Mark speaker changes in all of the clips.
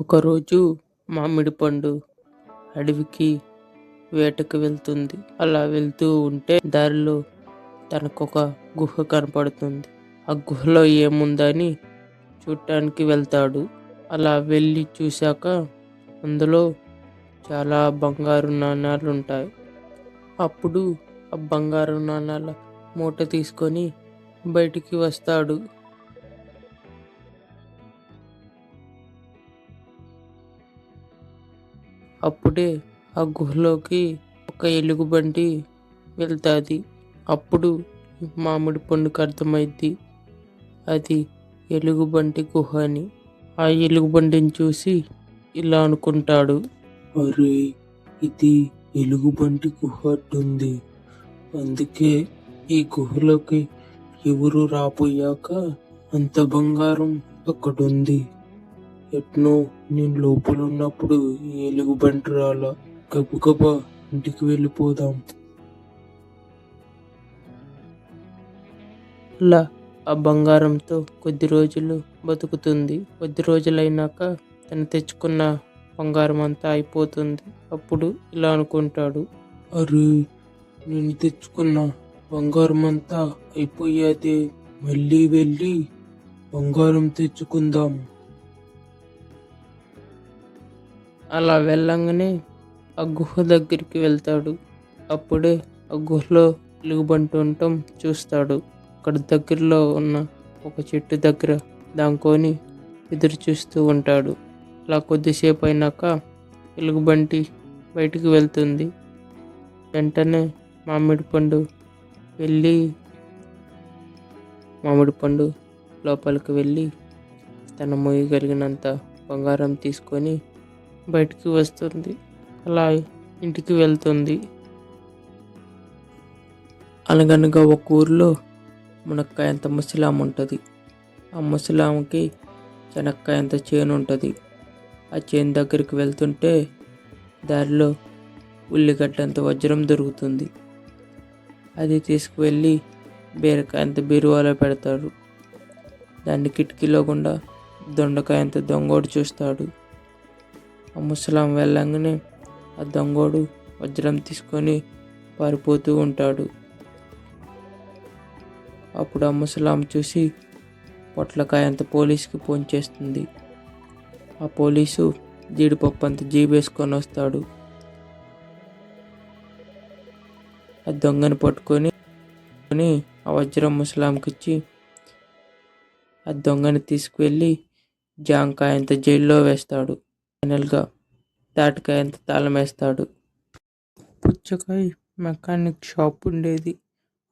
Speaker 1: ఒకరోజు మామిడి పండు అడవికి వేటకు వెళ్తుంది. అలా వెళ్తూ ఉంటే దారిలో తనకొక గుహ కనపడుతుంది. ఆ గుహలో ఏముందని చూడటానికి వెళ్తాడు. అలా వెళ్ళి చూశాక అందులో చాలా బంగారు నాణాలు ఉంటాయి అప్పుడు ఆ బంగారు నాణాల మూట తీసుకొని బయటికి వస్తాడు. అప్పుడే ఆ గుహలోకి ఒక ఎలుగుబంటి వెళ్తాది. అప్పుడు మామిడి పండుకు అర్థమైద్ది అది ఎలుగుబంటి గుహ అని. ఆ ఎలుగుబంటిని చూసి ఇలా అనుకుంటాడు.
Speaker 2: అరే ఇది ఎలుగుబంటి గుహ అట్టుంది అందుకే ఈ గుహలోకి ఎవరు రాపోయాక అంత బంగారం అక్కడుంది. ఎట్నో నేను లోపల ఉన్నప్పుడు ఎలుగుబంటి రాలా గబగబా ఇంటికి వెళ్ళిపోదాం.
Speaker 1: అలా ఆ బంగారంతో కొద్ది రోజులు బతుకుతుంది. కొద్ది రోజులైనాక తను తెచ్చుకున్న బంగారం అంతా అయిపోతుంది. అప్పుడు ఇలా అనుకుంటాడు.
Speaker 2: అరే నేను తెచ్చుకున్న బంగారం అంతా అయిపోయాదే. మళ్ళీ వెళ్ళి బంగారం తెచ్చుకుందాం.
Speaker 1: అలా వెళ్ళంగానే ఆ గుహ దగ్గరికి వెళ్తాడు. అప్పుడే ఆ గుహలో ఎలుగుబంటి ఉండటం చూస్తాడు. అక్కడ దగ్గరలో ఉన్న ఒక చెట్టు దగ్గర దాంకొని ఎదురు చూస్తూ ఉంటాడు. అలా కొద్దిసేపు అయినాక ఎలుగుబంటి బయటికి వెళ్తుంది. వెంటనే మామిడి పండు వెళ్ళి మామిడి పండు లోపలికి వెళ్ళి తన మోయగలిగినంత బంగారం తీసుకొని బయటికి వస్తుంది. అలా ఇంటికి వెళ్తుంది. అనగనగా ఒక ఊర్లో మునక్కాయంత ముసలాం ఉంటుంది. ఆ ముసలాంకి చెనక్కాయ అంత చేను ఉంటుంది. ఆ చేను దగ్గరికి వెళ్తుంటే దారిలో ఉల్లిగడ్డంత వజ్రం దొరుకుతుంది. అది తీసుకువెళ్ళి బీరకాయంత బీరువాలో పెడతాడు. దాన్ని కిటికీలో గుండా దొండకాయంత దొంగోడు చూస్తాడు. ఆ ముసలాం వెళ్ళంగానే ఆ దొంగోడు వజ్రం తీసుకొని పారిపోతూ ఉంటాడు. అప్పుడు ఆ ముసలాం చూసి పొట్లకాయ అంత పోలీసుకి ఫోన్ చేస్తుంది. ఆ పోలీసు జీడిపప్పు అంత జీబేసుకొని వస్తాడు. ఆ దొంగని పట్టుకొని కొని ఆ వజ్రం ముసలాంకి ఇచ్చి ఆ దొంగని తీసుకువెళ్ళి జాంకాయ అంత జైల్లో వేస్తాడు. ఫైనల్గా తాటికాయ అంత తాళం వేస్తాడు పుచ్చకాయ మెకానిక్ షాప్ ఉండేది.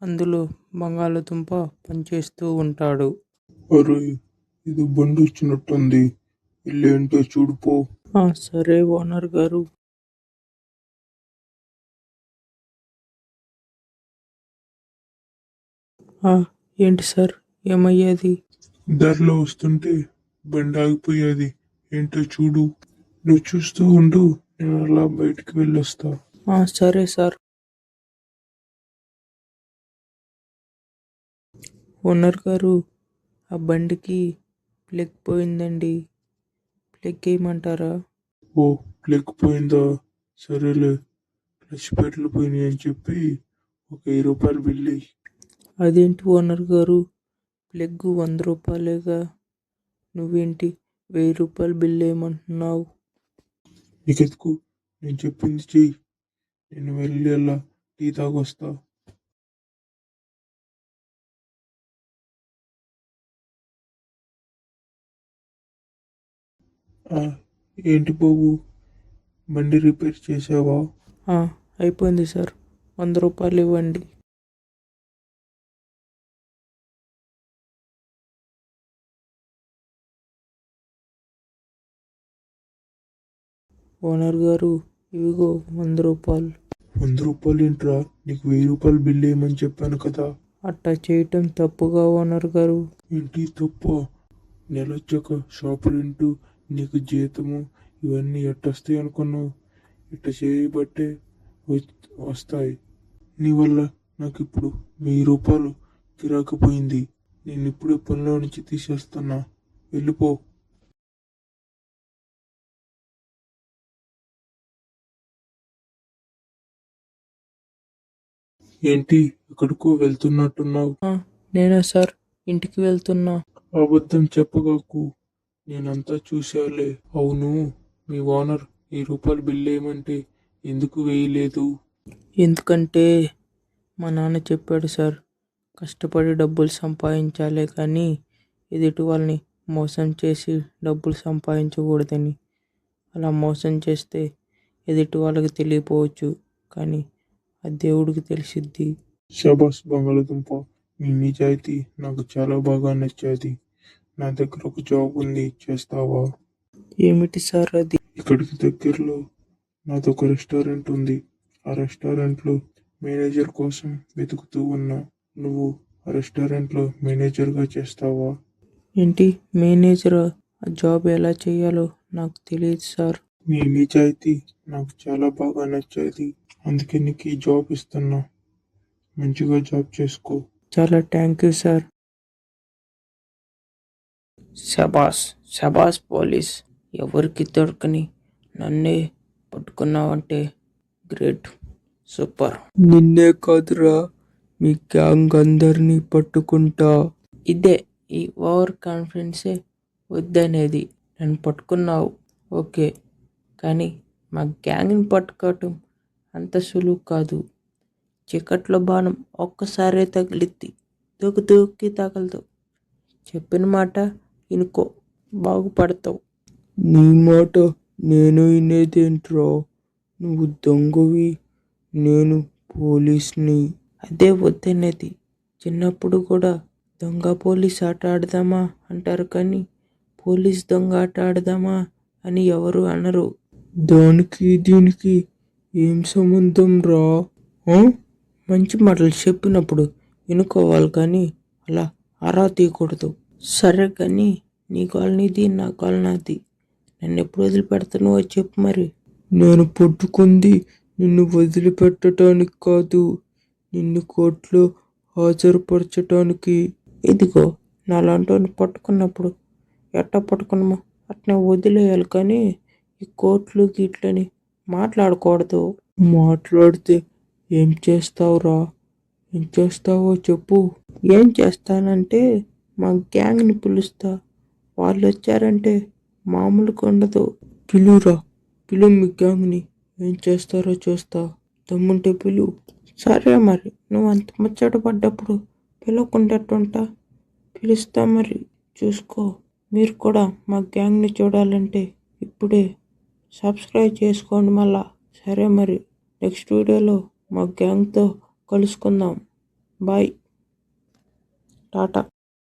Speaker 1: అందులో బంగాళదుంప పనిచేస్తూ ఉంటాడు.
Speaker 2: అరే ఇది బండి వచ్చినట్టుంది ఏంటో చూడుపో
Speaker 1: "ఆ, సరే ఓనర్ గారు. "ఆ, ఏంటి సార్? ఏమయ్యేది?
Speaker 2: దారిలో వస్తుంటే బండి ఆగిపోయేది. ఏంటో చూడు. నువ్వు చూస్తూ ఉండు నేను అలా బయటికి వెళ్ళొస్తా.
Speaker 1: "ఆ, సరే సార్. ఓనర్ గారు ఆ బండికి ప్లగ్ పోయిందండి. ప్లగ్ వేయమంటారా
Speaker 2: ఓ ప్లగ్ పోయిందా? సరేలే క్లచ్ పెట్లు పోయినాయి అని చెప్పి ఒక వెయ్యి రూపాయలు బిల్లి
Speaker 1: అదేంటి ఓనర్ గారు? ప్లగ్ వంద రూపాయలేగా. నువ్వేంటి? వెయ్యి రూపాయలు బిల్ వేయమంటున్నావు
Speaker 2: నీకెందుకు? నేను చెప్పింది చెయ్యి. నేను వెళ్ళి అలా టీ తాగొస్తా. ఏంటి బాబు? బండి రిపేర్ చేసావా?
Speaker 1: అయిపోయింది సార్. వంద రూపాయలు ఇవ్వండి. ఓనర్ గారు ఇవిగో వంద రూపాయలు.
Speaker 2: వంద రూపాయలు ఏంట్రా? నీకు వెయ్యి రూపాయలు బిల్ వేయమని చెప్పాను కదా?
Speaker 1: అట్టా చేయటం తప్పుగా ఓనర్ గారు.
Speaker 2: ఏంటి తప్ప? నెలొచ్చాక షాపు రెంటు నీకు జీతము ఇవన్నీ ఎట్టొస్తాయి అనుకున్నావు. ఇట్ట చేయబట్టే వస్తాయి. నీ వల్ల నాకు ఇప్పుడు వెయ్యి రూపాయలు కిరాకపోయింది. నేను ఇప్పుడే పనిలో నుంచి తీసేస్తున్నా. వెళ్ళిపో. ఏంటి ఎక్కడికో వెళ్తున్నట్టున్నావు?
Speaker 1: "ఆ, నేనే సార్? ఇంటికి వెళ్తున్నా.
Speaker 2: అబద్ధం చెప్పగాకు. నేనంతా చూశాలే అవును మీ ఓనర్ ఈ రూపాయల బిల్లు ఏమంటే ఎందుకు వేయలేదు?
Speaker 1: ఎందుకంటే మా నాన్న చెప్పాడు సార్ కష్టపడి డబ్బులు సంపాదించాలే కానీ ఎదుటి వాళ్ళని మోసం చేసి డబ్బులు సంపాదించకూడదని. అలా మోసం చేస్తే ఎదుటి వాళ్ళకి తెలియపోవచ్చు కానీ ఆ దేవుడికి తెలిసిద్ది.
Speaker 2: షబాస్ బంగాళదుంప నీ నిజాయితీ నాకు చాలా బాగా నచ్చేది. నా దగ్గర ఒక జాబ్ ఉంది చేస్తావా?
Speaker 1: ఏమిటి సార్ అది?
Speaker 2: ఇక్కడికి దగ్గరలో నాదొక రెస్టారెంట్ ఉంది. ఆ రెస్టారెంట్లో మేనేజర్ కోసం వెతుకుతూ ఉన్నా. నువ్వు ఆ రెస్టారెంట్లో మేనేజర్గా చేస్తావా?
Speaker 1: ఏంటి? మేనేజర్? ఆ జాబ్ ఎలా చేయాలో నాకు తెలియదు సార్.
Speaker 2: నీ నిజాయితీ నాకు చాలా బాగా నచ్చేది. అందుకే నీకు ఈ జాబ్ ఇస్తున్నా. మంచిగా జాబ్ చేసుకో.
Speaker 1: చాలా థ్యాంక్ యూ సార్. శబాస్ శబాస్ పోలీస్. ఎవరికి దొరకని నన్నే పట్టుకున్నావంటే గ్రేట్. సూపర్. నిన్నే కాదురా మీ గ్యాంగ్ అందరినీ పట్టుకుంటా. ఇదే ఈ ఓవర్ కాన్ఫిడెన్సే వద్దనేది. నన్ను పట్టుకున్నావు. ఓకే. కానీ మా గ్యాంగ్ని పట్టుకోవటం అంత సులువు కాదు. చీకట్లో బాణం ఒక్కసారే తగిలిద్ది. దూకి దూకి తగలదు. చెప్పిన మాట ఇనుకో. బాగుపడతావు. నీ మాట నేను వినేదేంట్రా? నువ్వు దొంగవి. నేను పోలీస్ని. అదే వద్దనేది. చిన్నప్పుడు కూడా దొంగ పోలీస్ ఆట ఆడదామా అంటారు కానీ పోలీస్ దొంగ ఆట ఆడదామా అని ఎవరు అనరు. దానికి దీనికి ఏం సంబంధం రా? మంచి మాటలు చెప్పినప్పుడు వినుకోవాలి కానీ అలా ఆరా తీయకూడదు. సరే కానీ నీ కాలనీది నా కాల్ నాది. నన్ను ఎప్పుడు వదిలిపెడతానో చెప్పు మరి. నేను పట్టుకుంది నిన్ను వదిలిపెట్టడానికి కాదు నిన్ను కోర్టులో హాజరుపరచటానికి. ఇదిగో నాలాంటి పట్టుకున్నప్పుడు ఎట్టా పట్టుకున్నామో అట్నే వదిలేయాలి కానీ ఈ కోట్లు గీట్లని మాట్లాడకూడదు. మాట్లాడితే ఏం చేస్తావురా? ఏం చేస్తావో చెప్పు. ఏం చేస్తానంటే మా గ్యాంగ్ని పిలుస్తా. వాళ్ళు వచ్చారంటే మామూలుగా ఉండదు పిలురా. పిలు మీ గ్యాంగ్ని. ఏం చేస్తారో చూస్తా. దమ్ముంటే పిలు. సరే మరి నువ్వు అంత ముచ్చట పడ్డప్పుడు పిలవకుండా పిలుస్తా మరి చూసుకో. మీరు కూడా మా గ్యాంగ్ని చూడాలంటే ఇప్పుడే సబ్స్క్రైబ్ చేసుకోండి మళ్ళా. సరే మరి నెక్స్ట్ వీడియోలో మా గ్యాంగ్తో కలుసుకుందాం. బాయ్. టాటా.